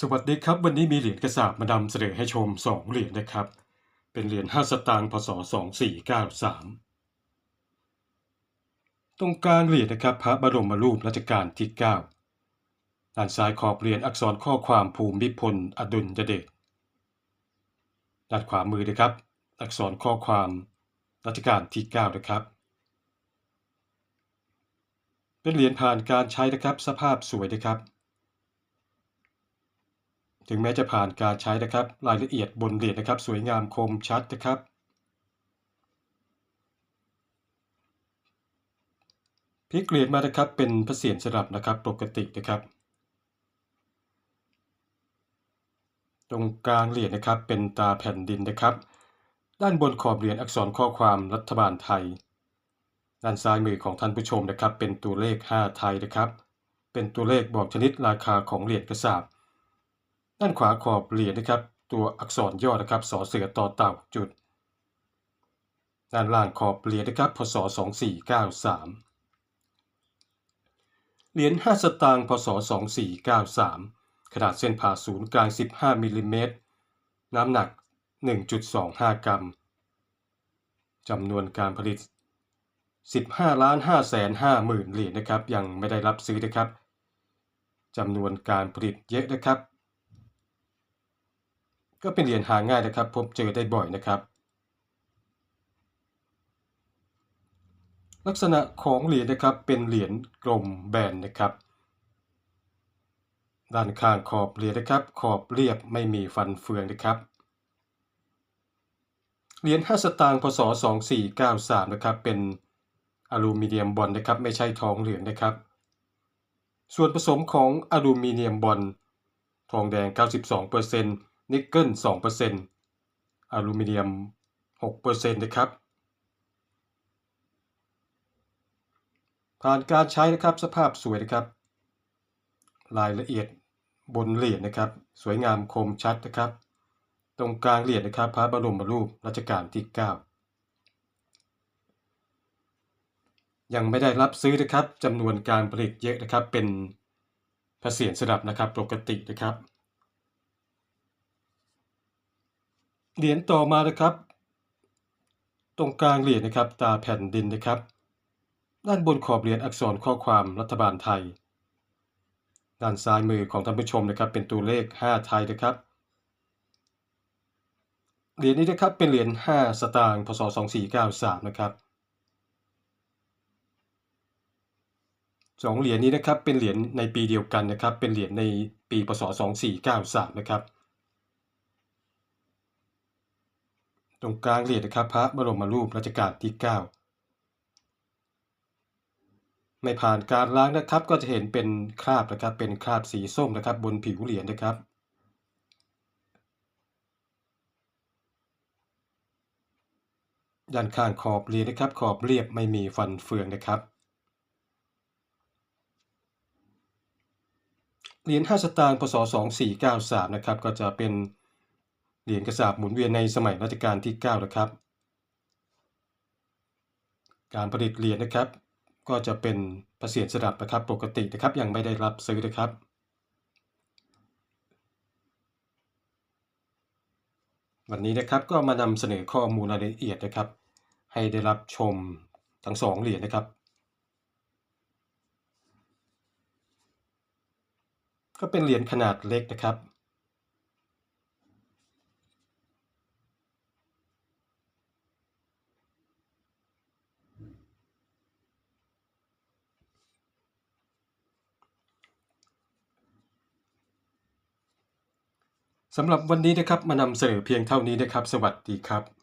สวัสดีครับ วันนี้มีเหรียญกระสาบมานำเสนอให้ชม 2 เหรียญนะครับ เป็นเหรียญ5สตางค์พศ2493 ตรงกลางเหรียญนะครับ พระบรมรูปรัชกาลที่ 9 ด้านซ้ายขอบเหรียญอักษรข้อความภูมิพลอดุลยเดชด้านขวามือนะครับ อักษรข้อความรัชกาลที่ 9 นะครับ เป็นเหรียญผ่านการใช้นะครับสภาพสวยนะครับ ถึงแม้จะผ่านการใช้นะครับ รายละเอียดบนเหรียญนะครับ สวยงามคมชัดนะครับ พลิกเหรียญมานะครับเป็นพระเศียรสลับนะครับปกตินะครับ ตรงกลางเหรียญนะครับเป็นตาแผ่นดินนะครับ ด้านบนขอบเหรียญอักษรข้อความรัฐบาลไทย ด้านซ้ายมือของท่านผู้ชมนะครับ เป็นตัวเลข 5 ไทยนะครับ เป็นตัวเลขบอกชนิดราคาของเหรียญกระสาบ ด้านขวาขอบเหรียญนะครับ ตัวอักษรย่อนะครับสอเสือต่อเต่าจุด ด้านล่างขอบเหรียญนะครับพศ2493 เหรียญ5สตางค์พศ2493 ขนาดเส้นผ่าศูนย์กลาง 15มิลลิเมตรน้ำหนัก 1.25 กรัมจำนวนการผลิต 15ล้าน5แสน5หมื่นเหรียญนะครับ ยังไม่ได้รับซื้อนะครับจำนวนการผลิตเยอะนะครับ ก็เป็นเหรียญหาง่ายนะครับ พบเจอได้บ่อยนะครับ ลักษณะของเหรียญนะครับเป็นเหรียญกลมแบนนะครับ ด้านข้างขอบเหรียญนะครับ ขอบเรียบไม่มีฟันเฟืองนะครับเหรียญ5สตางค์พศ 2493 นะครับ เป็นอลูมิเนียมบอลนะครับ ไม่ใช่ทองเหลืองนะครับ ส่วนผสมของอลูมิเนียมบอลทองแดง 92% นิกเกิล2%อลูมิเนียม6%นะครับ ผ่านการใช้นะครับสภาพสวยนะครับ รายละเอียดบนเหรียญนะครับ สวยงามคมชัดนะครับ ตรงกลางเหรียญนะครับ พระบรมรูปรัชกาลที่ 9 ยังไม่ได้รับซื้อนะครับจำนวนการผลิตเยอะนะครับเป็นพระเศียรสดับนะครับปกตินะครับ เหรียญต่อมานะครับ ตรงกลางเหรียญนะครับตาแผ่นดินนะครับ ด้านบนขอบเหรียญอักษรข้อความรัฐบาลไทย ด้านซ้ายมือของท่านผู้ชมนะครับ เป็นตัวเลข 5 ไทยนะครับเหรียญนี้นะครับเป็นเหรียญ5สตางค์พศ2493นะครับสองเหรียญนี้นะครับเป็นเหรียญในปีเดียวกันนะครับ เป็นเหรียญในปีพศ2493นะครับ รงกลางเหรียญนะครับ พระบรมรูปรัชกาลที่ 9 ไม่ผ่านการล้างนะครับ ก็จะเห็นเป็นคราบนะครับ เป็นคราบสีส้มนะครับ บนผิวเหรียญนะครับด้านข้างขอบเหรียญนะครับ ขอบเรียบไม่มีฟันเฟืองนะครับ เหรียญ5สตางค์พศ2493 นะครับ ก็จะเป็น เหรียญกระสาบหมุนเวียนในสมัยรัชกาลที่9นะครับ การผลิตเหรียญนะครับ ก็จะเป็นพระเศียรสดับนะครับปกตินะครับยังไม่ได้รับซื้อนะครับวันนี้นะครับก็มานำเสนอข้อมูลรายละเอียดนะครับ ให้ได้รับชมทั้งสองเหรียญนะครับ ก็เป็นเหรียญขนาดเล็กนะครับ สำหรับวันนี้นะครับมานำเสนอเพียงเท่านี้นะครับ สวัสดีครับ